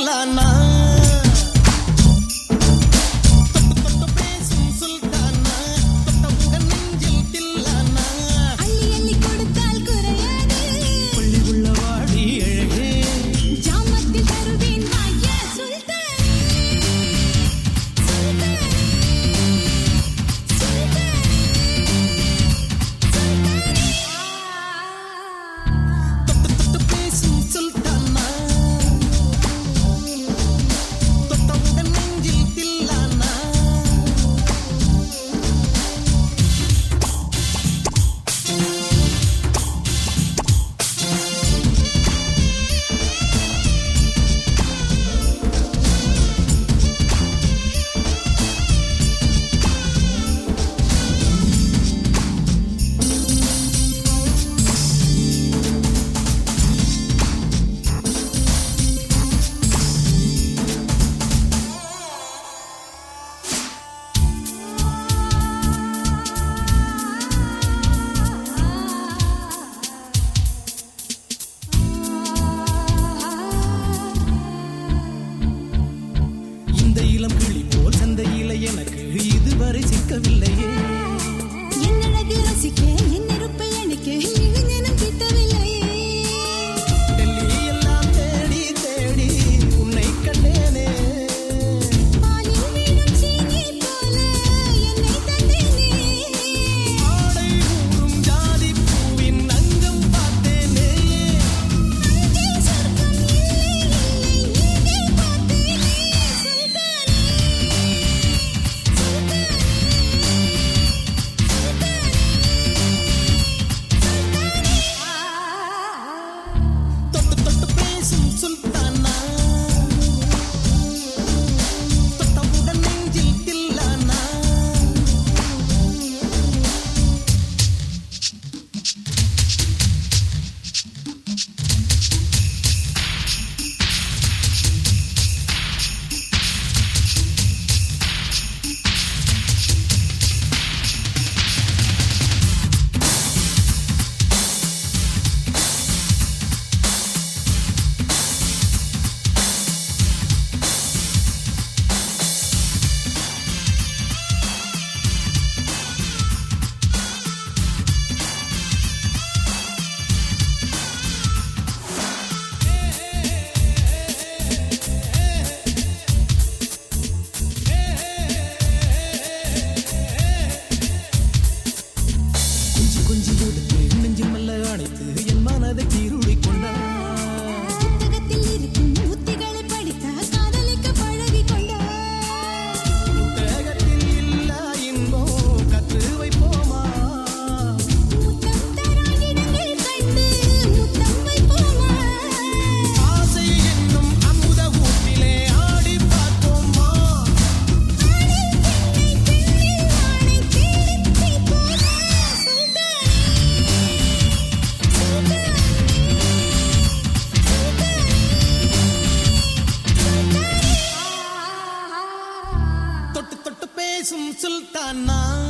La la. அந்த இளம் கிளி போல் சந்தையில எனக்கு இதுவரை சிக்கவில்லையே. 记住。sultana